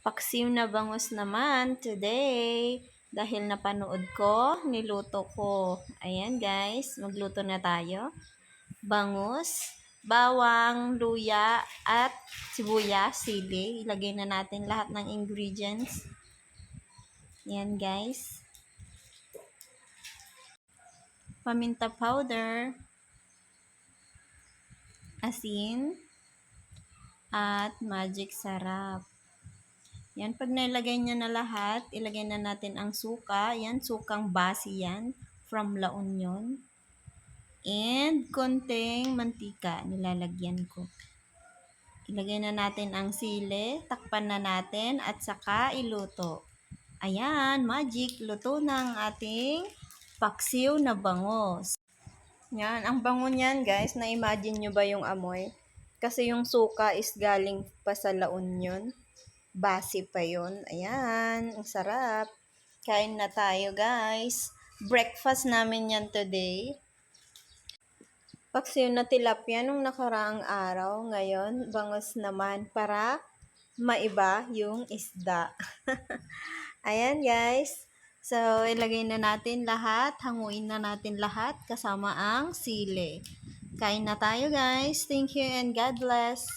Paksiw na bangus naman today. Dahil napanood ko, niluto ko. Ayan guys, magluto na tayo. Bangus, bawang, luya, at sibuyas, sili. Ilagay na natin lahat ng ingredients. Ayan guys. Paminta powder. Asin. At magic sarap. Yan, pag nilagay niya na lahat, ilagay na natin ang suka. Yan, sukang basi yan. From La Union. And, konting mantika. Nilalagyan ko. Ilagay na natin ang sili. Takpan na natin. At saka, iluto. Ayan, magic. Luto ang ating paksiw na bangos. Yan, ang bango niyan guys, na-imagine nyo ba yung amoy? Kasi yung suka is galing pa sa La Union. Basi pa yun. Ayan, ang sarap. Kain na tayo, guys. Breakfast namin yan today. Paksiw na tilapia nung nakaraang araw. Ngayon, bangos naman para maiba yung isda. Ayan, guys. So, ilagay na natin lahat. Hanguin na natin lahat kasama ang sili. Kain na tayo, guys. Thank you and God bless.